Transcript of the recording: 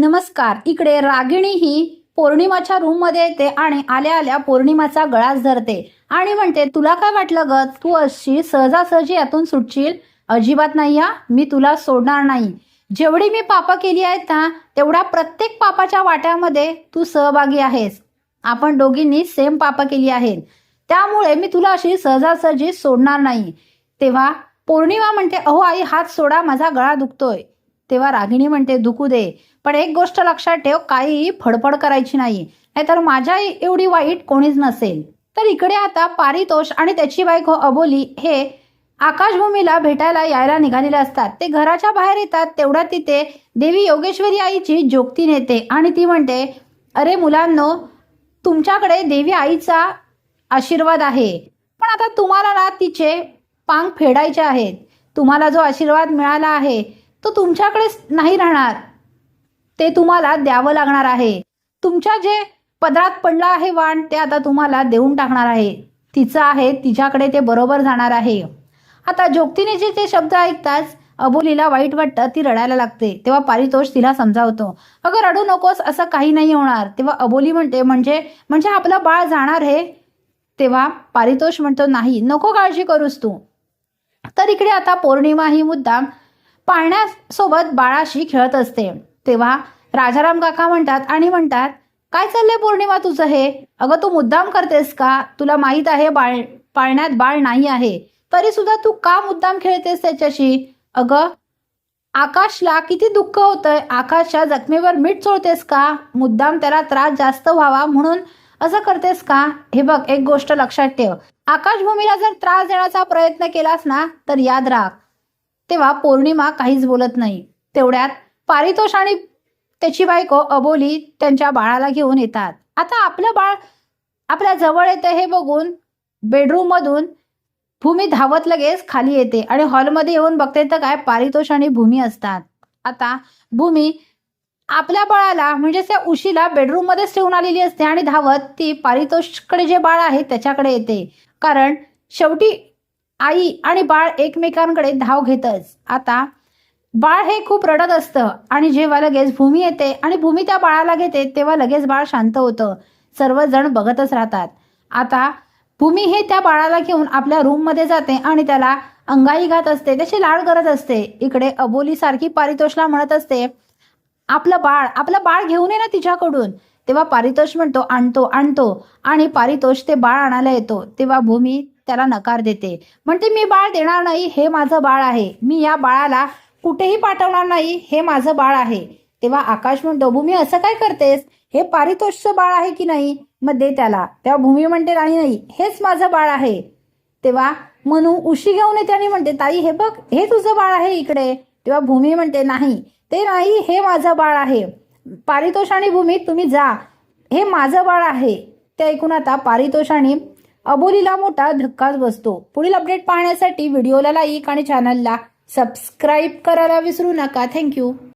नमस्कार इकडे रागिणी ही पौर्णिमाच्या रूममध्ये येते आणि आल्या आल्या पौर्णिमाचा गळाच धरते. आणि म्हणते तुला काय वाटलं ग? तू अशी सहजासहजी यातून सुटशील? अजिबात नाही या मी तुला सोडणार नाही. जेवढी मी पापं केली आहेत ना तेवढ्या प्रत्येक पापाच्या वाट्यामध्ये तू सहभागी आहेस. आपण दोघींनी सेम पापं केली आहेत. त्यामुळे मी तुला अशी सहजासहजी सोडणार नाही. तेव्हा पौर्णिमा म्हणते अहो आई हात सोडा माझा गळा दुखतोय. तेव्हा रागिणी म्हणते दुखू दे पण एक गोष्ट लक्षात ठेव काहीही फडफड करायची नाही नाहीतर माझ्या एवढी वाईट कोणीच नसेल. तर इकडे आता पारितोष आणि त्याची बायको अबोली हे आकाशभूमीला भेटायला यायला निघालेले असतात. ते घराच्या बाहेर येतात तेवढ्या तिथे देवी योगेश्वरी आईची जोगती नेते आणि ती म्हणते अरे मुलांनो तुमच्याकडे देवी आईचा आशीर्वाद आहे पण आता तुम्हाला ना तिचे पांग फेडायचे आहेत. तुम्हाला जो आशीर्वाद मिळाला आहे तो तुमच्याकडेच नाही राहणार. ते तुम्हाला द्यावं लागणार आहे. तुमच्या जे पदरात पडलं आहे वाण ते आता तुम्हाला देऊन टाकणार आहे. तिचं आहे तिच्याकडे ते बरोबर जाणार आहे. आता जोगतीने जे ते शब्द ऐकताच अबोलीला वाईट वाटतं ती रडायला लागते. तेव्हा पारितोष तिला समजावतो. अगं रडू नकोस असं काही नाही होणार. तेव्हा अबोली म्हणते म्हणजे म्हणजे आपलं बाळ जाणार आहे? तेव्हा पारितोष म्हणतो नाही नको काळजी करूस तू. तर इकडे आता पौर्णिमा ही मुद्दाम पाळण्यासोबत बाळाशी खेळत असते. तेव्हा राजाराम काका म्हणतात आणि म्हणतात काय चाललंय पौर्णिमा तुझं हे? अगं तू मुद्दाम करतेस का? तुला माहीत आहे बाळ पाळण्यात बाळ नाही आहे. तरी सुद्धा तू का मुद्दाम खेळतेस त्याच्याशी? अगं आकाशला किती दुःख होतंय. आकाशच्या जखमेवर मीठ चोळतेस का? मुद्दाम त्याला त्रास जास्त व्हावा म्हणून असं करतेस का? हे बघ एक गोष्ट लक्षात ठेव. आकाशभूमीला जर त्रास देण्याचा प्रयत्न केलास ना तर याद राख. तेव्हा पौर्णिमा काहीच बोलत नाही. तेवढ्यात पारितोष आणि त्याची बायको अबोली त्यांच्या बाळाला घेऊन येतात. आता आपलं बाळ आपल्या जवळ येतं हे बघून बेडरूममधून भूमी धावत लगेच खाली येते आणि हॉलमध्ये येऊन बघते तर काय पारितोष आणि भूमी असतात. आता भूमी आपल्या बाळाला म्हणजे त्या उशीला बेडरूममध्येच ठेवून आलेली असते आणि धावत ती पारितोषकडे जे बाळ आहे त्याच्याकडे येते. कारण शेवटी आई आणि बाळ एकमेकांकडे धाव घेतच. आता बाळ हे खूप रडत असतं आणि जेव्हा लगेच भूमी येते आणि भूमी त्या बाळाला घेते तेव्हा लगेच बाळ शांत होतं. सर्वजण बघतच राहतात. आता भूमी हे त्या बाळाला घेऊन आपल्या रूममध्ये जाते आणि त्याला अंगाई घात असते. त्याची लाड करत असते. इकडे अबोली सारखी पारितोषला म्हणत असते आपलं बाळ आपलं बाळ घेऊन ये ना तिच्याकडून. तेव्हा पारितोष म्हणतो आणतो आणतो. आणि पारितोष ते बाळ आणायला येतो. तेव्हा भूमी त्याला नकार देते. म्हणते मी बाळ देणार नाही हे माझं बाळ आहे. मी या बाळाला कुठेही पाठवणार नाही हे माझं बाळ आहे. तेव्हा आकाश म्हणतो भूमी असं काय करतेस? हे पारितोषचं बाळ आहे की नाही? मग दे त्याला. तेव्हा भूमी म्हणते नाही नाही हेच माझं बाळ आहे. तेव्हा मनू उशी घेऊन येते आणि म्हणते ताई हे बघ हे तुझं बाळ आहे इकडे. तेव्हा भूमी म्हणते नाही ते नाही हे माझं बाळ आहे. पारितोष आणि भूमी तुम्ही जा. हे माझं बाळ आहे. ते ऐकून आता पारितोष आणि अबोलीला मोठा धक्काच बसतो. पुढील अपडेट पाहण्यासाठी व्हिडिओला लाईक आणि चॅनलला सबस्क्राईब करायला विसरू नका. थँक्यू